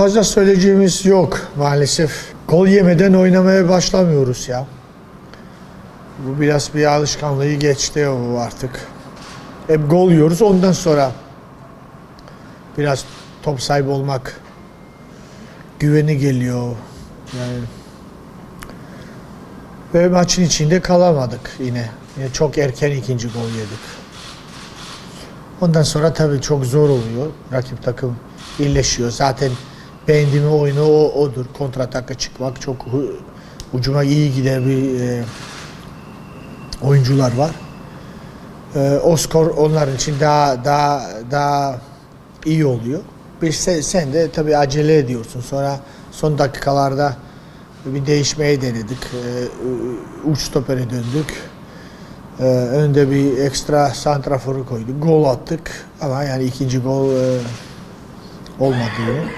fazla söyleyeceğimiz yok maalesef. Gol yemeden oynamaya başlamıyoruz ya. Bu biraz bir alışkanlığı geçti o artık. Hep gol yiyoruz ondan sonra biraz top sahibi olmak güveni geliyor. Yani ve maçın içinde kalamadık yine. Yine çok erken ikinci gol yedik. Ondan sonra tabii çok zor oluyor. Rakip takım iyileşiyor. Zaten beğendiğim oyunu o, odur. Kontrataka çıkmak çok ucuma iyi giden bir e, oyuncular var. E, o skor onlar için daha daha daha iyi oluyor. Bir sen, sen de tabii acele ediyorsun. Sonra son dakikalarda bir değişmeyi denedik. E, uç stopere döndük. Ee, önde bir ekstra santraforu koyduk. Gol attık ama yani ikinci gol e, olmadı.